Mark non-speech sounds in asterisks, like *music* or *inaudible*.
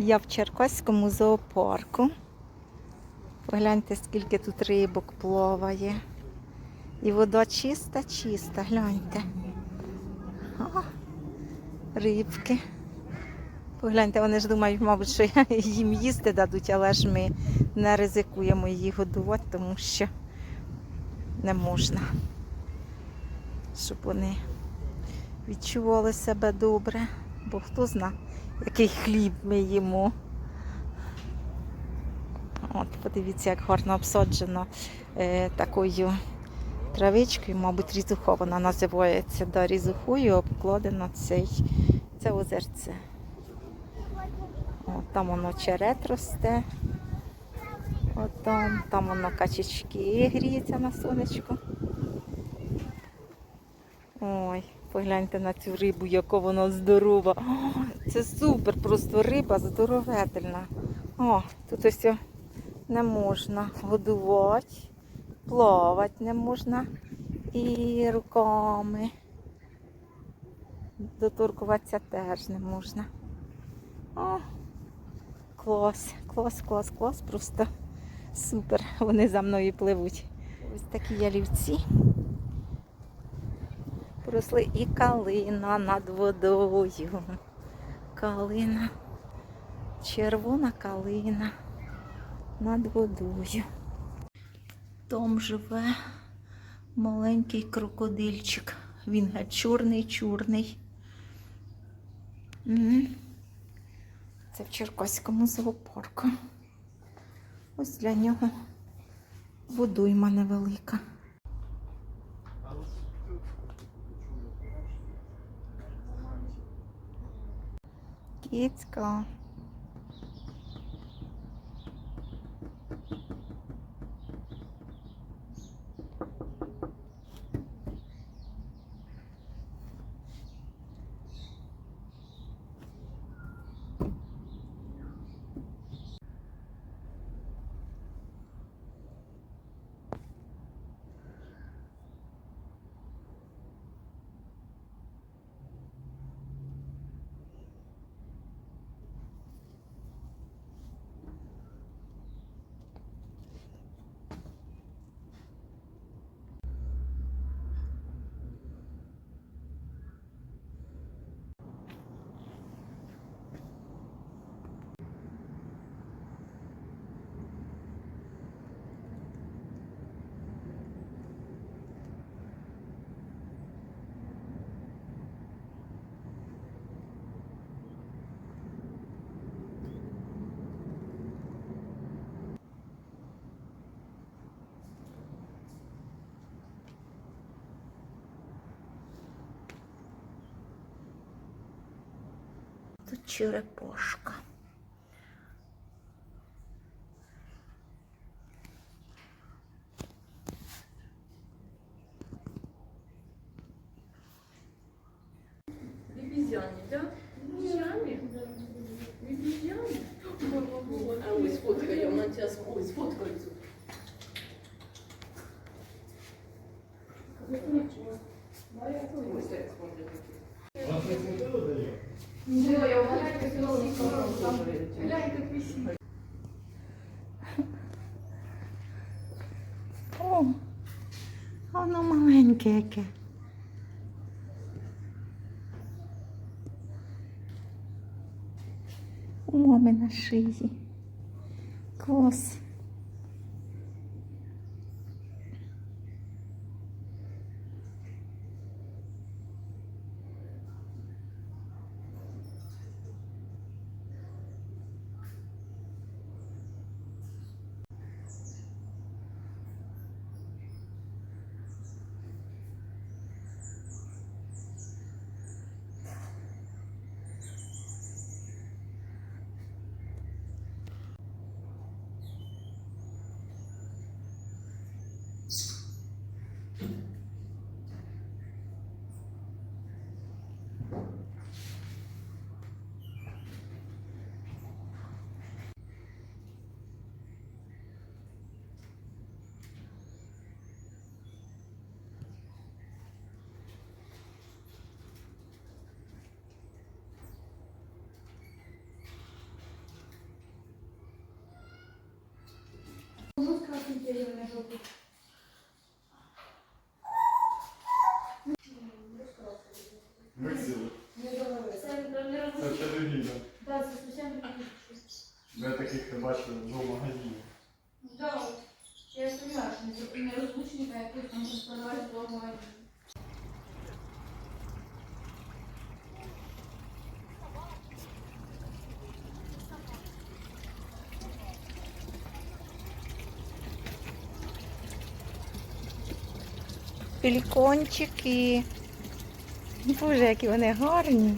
Я в Черкаському зоопарку. Погляньте, скільки тут рибок плаває. І вода чиста, чиста, гляньте. О, рибки. Погляньте, вони ж думають, мабуть, що *laughs* їм їсти дадуть, але ж ми не ризикуємо її годувати, тому що не можна. Щоб вони відчували себе добре, бо хто зна, який хліб ми їмо. От, подивіться, як гарно обсаджено е, такою травичкою, мабуть, різухо вона називається. Да, різухою обкладено цей, це озерце. От, там воно черет росте. От там, там воно качечки гріються на сонечку. Ой, погляньте на цю рибу, яка вона здорова. О, це супер, просто риба здоровительна. О, тут ось не можна годувати, плавати не можна і руками. Доторкуватися теж не можна. О, клас, клас, клас, клас, просто супер. Вони за мною пливуть. Ось такі ялівці. Росли і калина над водою. Калина, червона калина над водою. Там живе маленький крокодильчик. Він геть чорний, чорний. Це в Черкаському зоопарку. Ось для нього водойма невелика. Kicko. Тут черепашка. Лебезяне, да? Лебезяне? Лебезяне? А ой, сфоткай, я на тебя ой, сфоткай. Ой, стоят, смотрят. О, воно маленьке яке. У мами на шиї. Клас. Можно сказать, что жовті. Висіли. Не договорили. Це телевізор. Так, це такі. Я таких не бачив в магазині. Да, я розумію, що не розлучні, а якось там розпродавати вдома. Пелікончики. Боже, які вони гарні.